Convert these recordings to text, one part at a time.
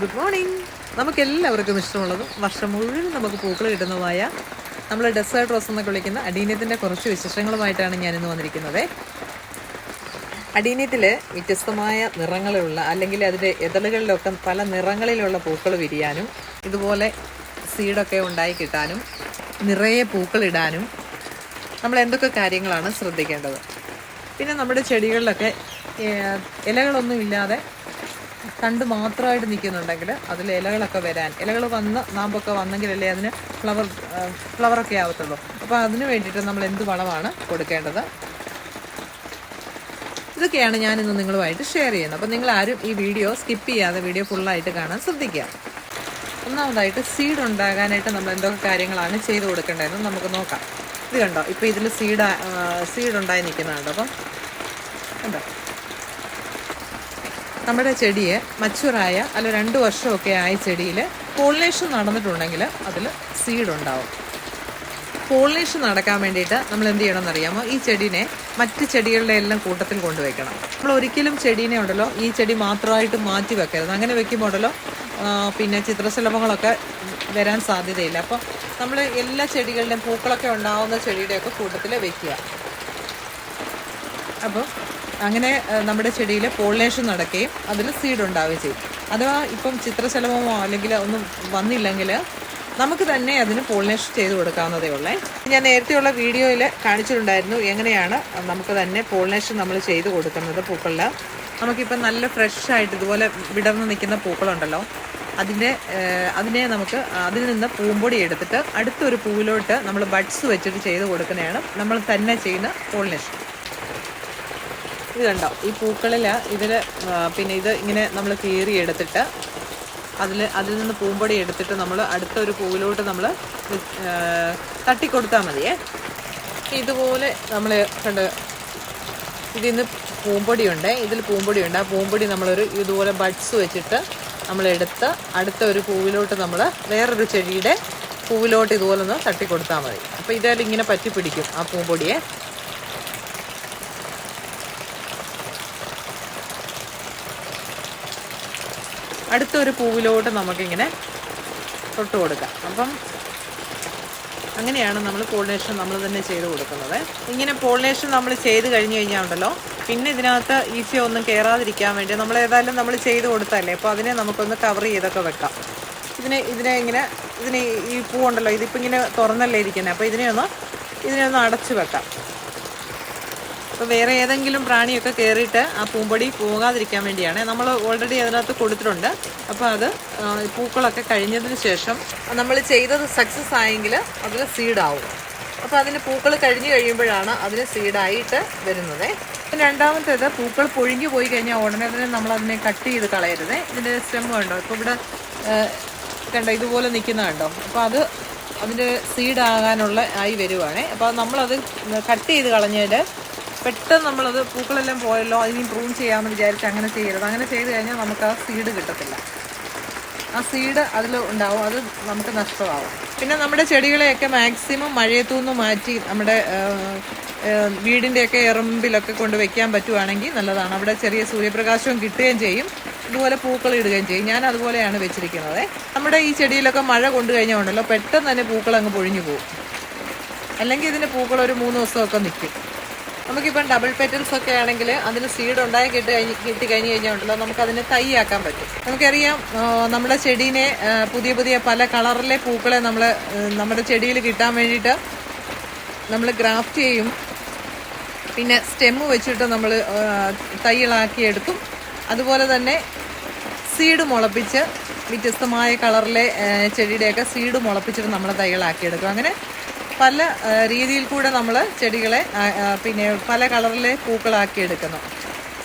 Good morning നമുക്ക് എല്ലാവർക്കും ഇഷ്ടമുള്ളത് വർഷം മുഴുവൻ നമുക്ക് പൂക്കൾ കിട്ടുന്നതുമായ നമ്മൾ ഡെസേർട്ട് റോസ് എന്നൊക്കെ വിളിക്കുന്ന അടീനത്തിന്റെ കുറച്ച് വിശേഷങ്ങളുമായിട്ടാണ് ഇന്ന് വന്നിരിക്കുന്നത്. അടീനത്തിൽ വ്യത്യസ്തമായ നിറങ്ങളിലുള്ള അല്ലെങ്കിൽ അതിന്റെ ഇതളുകളിലൊക്കെ പല നിറങ്ങളിലുള്ള പൂക്കൾ വിരിയാനും ഇതുപോലെ സീഡൊക്കെ ഉണ്ടായി കിട്ടാനും നിറയെ പൂക്കളിടാനും നമ്മൾ എന്തൊക്കെ കാര്യങ്ങളാണ് ശ്രദ്ധിക്കേണ്ടത്? പിന്നെ നമ്മുടെ ചെടികളിലൊക്കെ ഇലകളൊന്നും ഇല്ലാതെ തണ്ട് മാത്രമായിട്ട് നിൽക്കുന്നുണ്ടെങ്കിൽ അതിൽ ഇലകളൊക്കെ വരാൻ. ഇലകൾ വന്ന് നാമ്പൊക്കെ വന്നെങ്കിലല്ലേ അതിന് ഫ്ലവർ ഫ്ലവറൊക്കെ ആവത്തുള്ളൂ. അപ്പോൾ അതിന് വേണ്ടിയിട്ട് നമ്മൾ എന്ത് വളമാണ് കൊടുക്കേണ്ടത്? ഇതൊക്കെയാണ് ഞാനിന്ന് നിങ്ങളുമായിട്ട് ഷെയർ ചെയ്യുന്നത്. അപ്പോൾ നിങ്ങൾ ആരും ഈ വീഡിയോ സ്കിപ്പ് ചെയ്യാതെ വീഡിയോ ഫുള്ളായിട്ട് കാണാൻ ശ്രദ്ധിക്കുക. ഒന്നാമതായിട്ട് സീഡ് ഉണ്ടാകാനായിട്ട് നമ്മൾ എന്തൊക്കെ കാര്യങ്ങളാണ് ചെയ്ത് കൊടുക്കേണ്ടതെന്ന് നമുക്ക് നോക്കാം. ഇത് കണ്ടോ? ഇപ്പോൾ ഇതിൽ സീഡ് സീഡ് ഉണ്ടായി നിൽക്കുന്നുണ്ട്. അപ്പം കണ്ടോ? നമ്മുടെ ചെടിയെ മച്ചുറായ അല്ല രണ്ട് വർഷമൊക്കെ ആയ ചെടിയിൽ പോളിനേഷൻ നടന്നിട്ടുണ്ടെങ്കിൽ അതിൽ സീഡ് ഉണ്ടാവും. പോളിനേഷൻ നടക്കാൻ വേണ്ടിയിട്ട് നമ്മൾ എന്ത് ചെയ്യണം അറിയാമോ ഈ ചെടീനെ മറ്റ് ചെടികളുടെ എല്ലാം കൂട്ടത്തിൽ കൊണ്ടുവയ്ക്കണം. നമ്മൾ ഒരിക്കലും ചെടീനെ ഉണ്ടല്ലോ ഈ ചെടി മാത്രമായിട്ട് മാറ്റി വെക്കരുത്. അങ്ങനെ വെക്കുമ്പോൾ ഉണ്ടല്ലോ പിന്നെ ചിത്രശലഭങ്ങളൊക്കെ വരാൻ സാധ്യതയില്ല. അപ്പോൾ നമ്മൾ എല്ലാ ചെടികളുടെയും പൂക്കളൊക്കെ ഉണ്ടാവുന്ന ചെടിയുടെയൊക്കെ കൂട്ടത്തിൽ വെക്കുക. അപ്പോൾ അങ്ങനെ നമ്മുടെ ചെടിയിൽ പോളിനേഷൻ നടക്കുകയും അതിൽ സീഡ് ഉണ്ടാവുകയും ചെയ്യും. അഥവാ ഇപ്പം ചിത്രശലഭമോ അല്ലെങ്കിൽ ഒന്നും വന്നില്ലെങ്കിൽ നമുക്ക് തന്നെ അതിന് പോളിനേഷൻ ചെയ്ത് കൊടുക്കാവുന്നതേ ഉള്ളേ. ഞാൻ നേരത്തെയുള്ള വീഡിയോയിൽ കാണിച്ചിട്ടുണ്ടായിരുന്നു എങ്ങനെയാണ് നമുക്ക് തന്നെ പോളിനേഷൻ നമ്മൾ ചെയ്ത് കൊടുക്കുന്നത് പൂക്കളിൽ. നമുക്കിപ്പം നല്ല ഫ്രഷ് ആയിട്ട് ഇതുപോലെ വിടർന്ന് നിൽക്കുന്ന പൂക്കളുണ്ടല്ലോ. അതിന്റെ അതിനെ നമുക്ക് അതിൽ നിന്ന് പൂമ്പൊടി എടുത്തിട്ട് അടുത്തൊരു പൂവിലോട്ട് നമ്മൾ ബഡ്സ് വെച്ചിട്ട് ചെയ്ത് കൊടുക്കുന്നതാണ് നമ്മൾ തന്നെ ചെയ്യുന്ന പോളിനേഷൻ. ഇത് കണ്ടോ? ഈ പൂക്കളിൽ ഇതിൽ പിന്നെ ഇത് ഇങ്ങനെ നമ്മൾ കീറി എടുത്തിട്ട് അതിൽ അതിൽ നിന്ന് പൂമ്പൊടി എടുത്തിട്ട് നമ്മൾ അടുത്തൊരു പൂവിലോട്ട് നമ്മൾ തട്ടിക്കൊടുത്താൽ മതിയേ. ഇതുപോലെ നമ്മൾ കണ്ട് ഇതിൽ നിന്ന് പൂമ്പൊടിയുണ്ട് ഇതിൽ പൂമ്പൊടിയുണ്ട് ആ പൂമ്പൊടി നമ്മളൊരു ഇതുപോലെ ബഡ്സ് വെച്ചിട്ട് നമ്മളെടുത്ത് അടുത്ത ഒരു പൂവിലോട്ട് നമ്മൾ വേറൊരു ചെടിയുടെ പൂവിലോട്ട് ഇതുപോലെ ഒന്ന് തട്ടിക്കൊടുത്താൽ മതി. അപ്പോൾ ഇതായാലും ഇങ്ങനെ പറ്റി പിടിക്കും ആ പൂമ്പൊടിയെ. അടുത്തൊരു പൂവിലോട്ട് നമുക്കിങ്ങനെ തൊട്ട് കൊടുക്കാം. അപ്പം അങ്ങനെയാണ് നമ്മൾ പോളിനേഷൻ നമ്മൾ തന്നെ ചെയ്ത് കൊടുക്കുന്നത്. ഇങ്ങനെ പോളിനേഷൻ നമ്മൾ ചെയ്ത് കഴിഞ്ഞ് കഴിഞ്ഞാൽ ഉണ്ടല്ലോ പിന്നെ ഇതിനകത്ത് ഈസി ഒന്നും കയറാതിരിക്കാൻ വേണ്ടി നമ്മൾ ഏതായാലും നമ്മൾ ചെയ്ത് കൊടുത്തല്ലേ അപ്പോൾ അതിനെ നമുക്കൊന്ന് കവർ ചെയ്തൊക്കെ വെക്കാം. ഇതിനെ ഇതിനെ ഇങ്ങനെ ഇതിന് ഈ പൂ ഉണ്ടല്ലോ ഇതിപ്പോൾ ഇങ്ങനെ തുറന്നല്ലേ ഇരിക്കുന്നത് അപ്പോൾ ഇതിനെ ഒന്ന് ഇതിനെ ഒന്ന് അടച്ചു വെക്കാം. അപ്പോൾ വേറെ ഏതെങ്കിലും പ്രാണിയൊക്കെ കയറിയിട്ട് ആ പൂമ്പൊടി പോകാതിരിക്കാൻ വേണ്ടിയാണ്. നമ്മൾ ഓൾറെഡി അതിനകത്ത് കൊടുത്തിട്ടുണ്ട്. അപ്പോൾ അത് പൂക്കളൊക്കെ കഴിഞ്ഞതിന് ശേഷം നമ്മൾ ചെയ്തത് സക്സസ് ആയെങ്കിൽ അതിൽ സീഡാവും അപ്പോൾ അതിന് പൂക്കൾ കഴിഞ്ഞ് കഴിയുമ്പോഴാണ് അതിന് സീഡായിട്ട് വരുന്നത്. രണ്ടാമത്തേത് പൂക്കൾ പൊഴിഞ്ഞു പോയി കഴിഞ്ഞാൽ ഉടനെ തന്നെ നമ്മൾ അതിനെ കട്ട് ചെയ്ത് കളയരുത്. ഇതിന്റെ സ്റ്റെം കണ്ടോ? ഇപ്പോൾ ഇവിടെ കണ്ടോ? ഇതുപോലെ നിൽക്കുന്ന കണ്ടോ? അപ്പോൾ അത് അതിന്റെ സീഡാകാനുള്ള ആയി വരുവാണേ. അപ്പോൾ നമ്മളത് കട്ട് ചെയ്ത് കളഞ്ഞാൽ പെട്ടെന്ന് നമ്മളത് പൂക്കളെല്ലാം പോയല്ലോ അതിനി പ്രൂൺ ചെയ്യാമെന്ന് വിചാരിച്ച് അങ്ങനെ ചെയ്യരുത്. അങ്ങനെ ചെയ്ത് കഴിഞ്ഞാൽ നമുക്ക് ആ സീഡ് കിട്ടത്തില്ല. ആ സീഡ് അതിൽ ഉണ്ടാവും അത് നമുക്ക് നഷ്ടമാവും. പിന്നെ നമ്മുടെ ചെടികളെയൊക്കെ മാക്സിമം മഴയത്തുനിന്ന് മാറ്റി നമ്മുടെ വീടിന്റെയൊക്കെ എറമ്പിലൊക്കെ കൊണ്ട് വെക്കാൻ പറ്റുവാണെങ്കിൽ നല്ലതാണ്. അവിടെ ചെറിയ സൂര്യപ്രകാശവും കിട്ടുകയും ചെയ്യും. ഇതുപോലെ പൂക്കൾ ഇടുകയും ചെയ്യും. ഞാൻ അതുപോലെയാണ് വെച്ചിരിക്കുന്നത്. നമ്മുടെ ഈ ചെടിയിലൊക്കെ മഴ കൊണ്ടു കഴിഞ്ഞാൽ ഉണ്ടല്ലോ പെട്ടെന്ന് തന്നെ പൂക്കൾ അങ്ങ് പൊഴിഞ്ഞു പോകും. അല്ലെങ്കിൽ ഇതിന്റെ പൂക്കൾ ഒരു മൂന്ന് ദിവസമൊക്കെ നിൽക്കും. നമുക്കിപ്പം ഡബിൾ പെറ്റൽസ് ഒക്കെ ആണെങ്കിൽ അതിന് സീഡ് ഉണ്ടായി കിട്ടി കഴിഞ്ഞ് കിട്ടി കഴിഞ്ഞ് കഴിഞ്ഞാൽ ഉണ്ടല്ലോ. നമുക്ക് അതിനെ തൈയാക്കാൻ പറ്റും. നമുക്കറിയാം നമ്മുടെ ചെടീനെ പുതിയ പുതിയ പല കളറിലെ പൂക്കളെ നമ്മൾ നമ്മുടെ ചെടിയിൽ കിട്ടാൻ വേണ്ടിയിട്ട് നമ്മൾ ഗ്രാഫ്റ്റ് ചെയ്യും. പിന്നെ സ്റ്റെമ്മ് വെച്ചിട്ട് നമ്മൾ തൈകളാക്കി എടുക്കും. അതുപോലെ തന്നെ സീഡ് മുളപ്പിച്ച് വ്യത്യസ്തമായ കളറിലെ ചെടിയുടെയൊക്കെ സീഡ് മുളപ്പിച്ചിട്ട് നമ്മൾ തൈകളാക്കിയെടുക്കും അങ്ങനെ പല രീതിയിൽ കൂടെ നമ്മൾ ചെടികളെ പിന്നെ പല കളറിലെ പൂക്കളാക്കി എടുക്കുന്നു.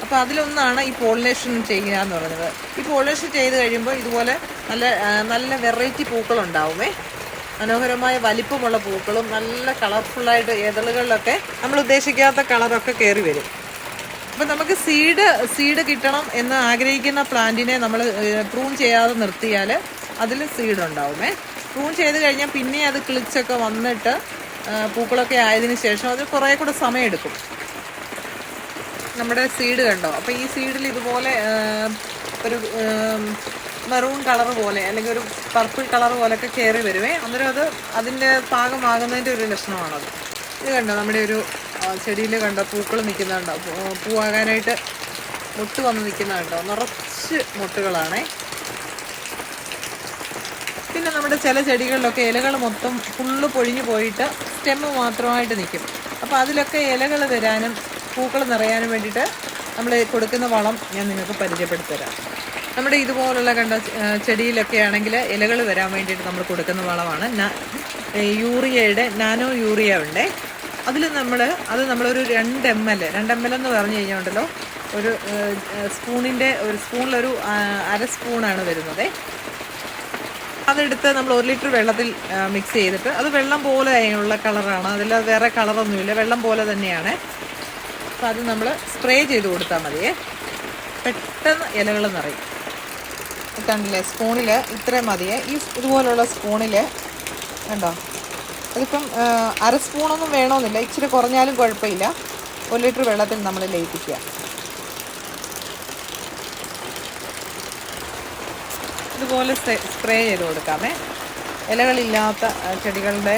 അപ്പോൾ അതിലൊന്നാണ് ഈ പോളിനേഷൻ ചെയ്യുക എന്ന് പറയുന്നത്. ഈ പോളിനേഷൻ ചെയ്ത് കഴിയുമ്പോൾ ഇതുപോലെ നല്ല നല്ല വെറൈറ്റി പൂക്കളുണ്ടാവുമേ. മനോഹരമായ വലിപ്പമുള്ള പൂക്കളും നല്ല കളർഫുള്ളായിട്ട് ഇതളുകളിലൊക്കെ നമ്മൾ ഉദ്ദേശിക്കാത്ത കളറൊക്കെ കയറി വരും. അപ്പം നമുക്ക് സീഡ് സീഡ് കിട്ടണം എന്ന് ആഗ്രഹിക്കുന്ന പ്ലാന്റിനെ നമ്മൾ പ്രൂൺ ചെയ്യാതെ നിർത്തിയാൽ അതിൽ സീഡ് ഉണ്ടാവുമേ. പ്രൂൺ ചെയ്ത് കഴിഞ്ഞാൽ പിന്നെ അത് കിളിച്ചൊക്കെ വന്നിട്ട് പൂക്കളൊക്കെ ആയതിനു ശേഷം അത് കുറേ കൂടെ സമയമെടുക്കും നമ്മുടെ സീഡ് കണ്ടോ? അപ്പോൾ ഈ സീഡിൽ ഇതുപോലെ ഒരു മെറൂൺ കളർ പോലെ അല്ലെങ്കിൽ ഒരു പർപ്പിൾ കളർ പോലെയൊക്കെ കയറി വരുവേ അന്നേരം അത് അതിന്റെ പാകമാകുന്നതിന്റെ ഒരു ലക്ഷണമാണത്. ഇത് കണ്ടോ? നമ്മുടെ ഒരു ചെടിയിൽ കണ്ടോ? പൂക്കൾ നിൽക്കുന്നുണ്ടോ. പൂവാകാനായിട്ട് മുട്ട് വന്ന് നിൽക്കുന്നുണ്ടോ. നിറച്ച് മുട്ടുകളാണേ. പിന്നെ നമ്മുടെ ചില ചെടികളിലൊക്കെ ഇലകൾ മൊത്തം ഫുള്ള് പൊഴിഞ്ഞു പോയിട്ട് സ്റ്റെമ്മ് മാത്രമായിട്ട് നിൽക്കും. അപ്പോൾ അതിലൊക്കെ ഇലകൾ വരാനും പൂക്കൾ നിറയാനും വേണ്ടിയിട്ട് നമ്മൾ കൊടുക്കുന്ന വളം ഞാൻ നിങ്ങൾക്ക് പരിചയപ്പെടുത്തി തരാം നമ്മുടെ ഇതുപോലുള്ള കണ്ട ചെടിയിലൊക്കെ ആണെങ്കിൽ ഇലകൾ വരാൻ വേണ്ടിയിട്ട് നമ്മൾ കൊടുക്കുന്ന വളമാണ് യൂറിയയുടെ നാനോ യൂറിയ ഉണ്ട്. അതിൽ നമ്മൾ അത് നമ്മളൊരു രണ്ട് എം എൽ രണ്ട് എം എൽ എന്ന് പറഞ്ഞു കഴിഞ്ഞാൽ ഉണ്ടല്ലോ ഒരു സ്പൂണിന്റെ ഒരു സ്പൂണിലൊരു അര സ്പൂണാണ് വരുന്നത്. അതെടുത്ത് നമ്മൾ ഒരു ലിറ്റർ വെള്ളത്തിൽ മിക്സ് ചെയ്തിട്ട് അത് വെള്ളം പോലെ ഉള്ള കളറാണ്. അതിൽ വേറെ കളറൊന്നുമില്ല. വെള്ളം പോലെ തന്നെയാണ്. അപ്പം അത് നമ്മൾ സ്പ്രേ ചെയ്ത് കൊടുത്താൽ മതിയേ. പെട്ടെന്ന് ഇലകൾ നിറയും. കണ്ടില്ലേ? സ്പൂണിൽ ഇത്രയും മതിയേ. ഈ ഇതുപോലുള്ള സ്പൂണിൽ കണ്ടോ? അതിപ്പം അര സ്പൂണൊന്നും വേണമെന്നില്ല ഇച്ചിരി കുറഞ്ഞാലും കുഴപ്പമില്ല. ഒരു ലിറ്റർ വെള്ളത്തിൽ നമ്മൾ ലയിപ്പിക്കുക. ഇതുപോലെ സ്പ്രേ ചെയ്ത് കൊടുക്കാമേ. ഇലകളില്ലാത്ത ചെടികളുടെ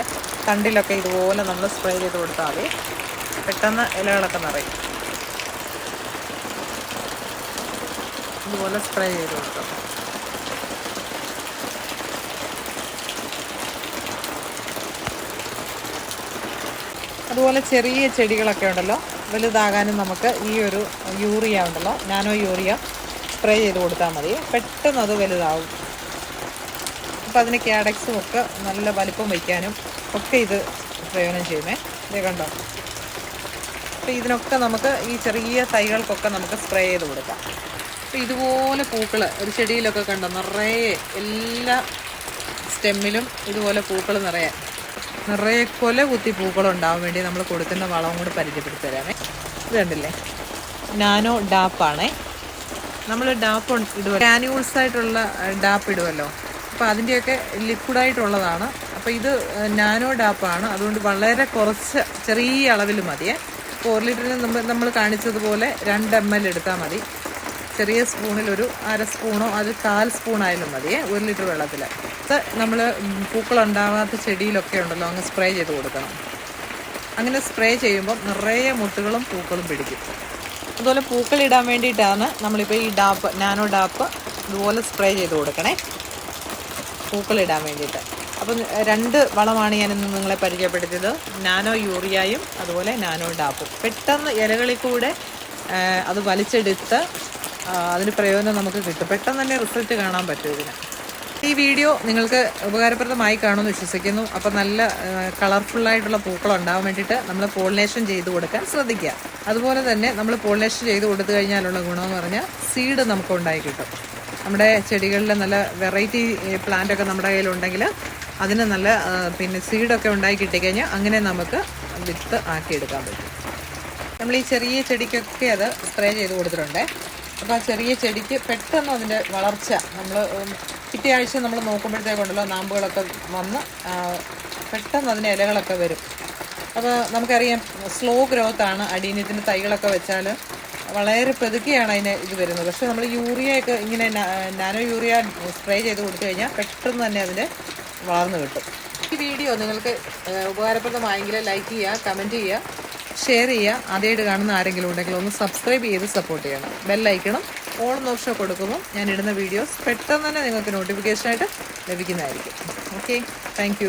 തണ്ടിലൊക്കെ ഇതുപോലെ നമ്മൾ സ്പ്രേ ചെയ്ത് കൊടുത്താൽ മതി. പെട്ടെന്ന് ഇലകളൊക്കെ നിറയും. ഇതുപോലെ സ്പ്രേ ചെയ്ത് കൊടുക്കാം. അതുപോലെ ചെറിയ ചെടികളൊക്കെ ഉണ്ടല്ലോ. വലുതാകാനും നമുക്ക് ഈ ഒരു യൂറിയ ഉണ്ടല്ലോ. Nano urea. സ്പ്രേ ചെയ്ത് കൊടുത്താൽ മതി. പെട്ടെന്ന് അത് വലുതാവും. അപ്പം അതിന് ക്യാഡക്സും ഒക്കെ നല്ല വലിപ്പം വയ്ക്കാനും ഒക്കെ ഇത് പ്രയോജനം ചെയ്യുമേ ഇത് കണ്ടോ? അപ്പം ഇതിനൊക്കെ നമുക്ക് ഈ ചെറിയ തൈകൾക്കൊക്കെ നമുക്ക് സ്പ്രേ ചെയ്ത് കൊടുക്കാം. അപ്പം ഇതുപോലെ പൂക്കൾ ഒരു ചെടിയിലൊക്കെ കണ്ടോ? നിറയെ എല്ലാ സ്റ്റെമ്മിലും ഇതുപോലെ പൂക്കൾ നിറയെ നിറയെ കൊല കുത്തി പൂക്കൾ ഉണ്ടാവാൻ വേണ്ടി നമ്മൾ കൊടുക്കുന്ന വളവും കൂടി പരിചയപ്പെടുത്തി തരാമേ. ഇത് കണ്ടില്ലേ? നാനോ ഡാപ്പാണേ നമ്മൾ ഡാപ്പ് ഇടുക ഗ്രാനുവൽസ് ആയിട്ടുള്ള ഡാപ്പ് ഇടുമല്ലോ അപ്പോൾ അതിന്റെയൊക്കെ ലിക്വിഡായിട്ടുള്ളതാണ്. അപ്പോൾ ഇത് നാനോ ഡാപ്പാണ്. അതുകൊണ്ട് വളരെ കുറച്ച് ചെറിയ അളവിൽ മതിയേ ഫോർ ലിറ്ററിൽ നമ്മൾ നമ്മൾ കാണിച്ചതുപോലെ രണ്ട് എം എൽ എടുത്താൽ മതി. ചെറിയ സ്പൂണിൽ ഒരു അര സ്പൂണോ അത് കാൽ സ്പൂണായാലും മതിയേ ഒരു ലിറ്റർ വെള്ളത്തിൽ ഇത് നമ്മൾ പൂക്കളുണ്ടാവാത്ത ചെടിയിലൊക്കെ ഉണ്ടല്ലോ അങ്ങ് സ്പ്രേ ചെയ്ത് കൊടുക്കണം. അങ്ങനെ സ്പ്രേ ചെയ്യുമ്പോൾ നിറയെ മുട്ടുകളും പൂക്കളും പിടിക്കും. അതുപോലെ പൂക്കൾ ഇടാൻ വേണ്ടിയിട്ടാണ് നമ്മളിപ്പോൾ ഈ ഡാപ്പ് നാനോ ഡാപ്പ് ഇതുപോലെ സ്പ്രേ ചെയ്ത് കൊടുക്കണേ. പൂക്കളിടാൻ വേണ്ടിയിട്ട്. അപ്പം രണ്ട് വളമാണ് ഞാനിന്ന് നിങ്ങളെ പരിചയപ്പെടുത്തിയത്. നാനോ യൂറിയയും അതുപോലെ നാനോ ഡാപ്പും. പെട്ടെന്ന് ഇലകളിൽ കൂടെ അത് വലിച്ചെടുത്ത് അതിന് പ്രയോജനം നമുക്ക് കിട്ടും. പെട്ടെന്ന് തന്നെ റിസൾട്ട് കാണാൻ പറ്റും ഇതിന്. ഈ വീഡിയോ നിങ്ങൾക്ക് ഉപകാരപ്രദമായി കാണുമെന്ന് വിശ്വസിക്കുന്നു. അപ്പം നല്ല കളർഫുള്ളായിട്ടുള്ള പൂക്കൾ ഉണ്ടാവാൻ വേണ്ടിയിട്ട് നമ്മൾ പോളിനേഷൻ ചെയ്ത് കൊടുക്കാൻ ശ്രദ്ധിക്കുക. അതുപോലെ തന്നെ നമ്മൾ പോളിനേഷൻ ചെയ്ത് കൊടുത്തു കഴിഞ്ഞാലുള്ള ഗുണമെന്ന് പറഞ്ഞാൽ സീഡ് നമുക്ക് ഉണ്ടായി കിട്ടും. നമ്മുടെ ചെടികളിൽ നല്ല വെറൈറ്റി പ്ലാന്റ് ഒക്കെ നമ്മുടെ കയ്യിലുണ്ടെങ്കിൽ അതിന് നല്ല പിന്നെ സീഡൊക്കെ ഉണ്ടായി കിട്ടിക്കഴിഞ്ഞാൽ അങ്ങനെ നമുക്ക് വിത്ത് ആക്കിയെടുക്കാൻ പറ്റും. നമ്മൾ ഈ ചെറിയ ചെടിക്കൊക്കെ അത് സ്പ്രേ ചെയ്ത് കൊടുത്തിട്ടുണ്ട്. അപ്പോൾ ആ ചെറിയ ചെടിക്ക് പെട്ടെന്ന് അതിന്റെ വളർച്ച നമ്മൾ പിറ്റേ ആഴ്ച നമ്മൾ നോക്കുമ്പോഴത്തേക്കുണ്ടല്ലോ നാമ്പുകളൊക്കെ വന്ന് പെട്ടെന്ന് അതിന് ഇലകളൊക്കെ വരും. അപ്പോൾ നമുക്കറിയാം സ്ലോ ഗ്രോത്ത് ആണ് അടീനത്തിന്റെ തൈകളൊക്കെ വെച്ചാൽ വളരെ പതുക്കെയാണ് അതിന് ഇത് വരുന്നത്. പക്ഷേ നമ്മൾ യൂറിയയൊക്കെ ഇങ്ങനെ നാനോ യൂറിയ സ്പ്രേ ചെയ്ത് കൊടുത്തു കഴിഞ്ഞാൽ പെട്ടെന്ന് തന്നെ അതിന് വളർന്നു കിട്ടും. ഈ വീഡിയോ നിങ്ങൾക്ക് ഉപകാരപ്രദമായെങ്കിൽ ലൈക്ക് ചെയ്യുക കമന്റ് ചെയ്യുക ഷെയർ ചെയ്യുക. അതേട് കാണുന്ന ആരെങ്കിലും ഉണ്ടെങ്കിൽ ഒന്ന് സബ്സ്ക്രൈബ് ചെയ്ത് സപ്പോർട്ട് ചെയ്യണം. ബെല്ലൈക്കണം ഓൾ ഓപ്ഷൻ കൊടുക്കുമ്പോൾ ഞാൻ ഇടുന്ന വീഡിയോസ് പെട്ടെന്ന് തന്നെ നിങ്ങൾക്ക് നോട്ടിഫിക്കേഷനായിട്ട് ലഭിക്കുന്നതായിരിക്കും. Okay thank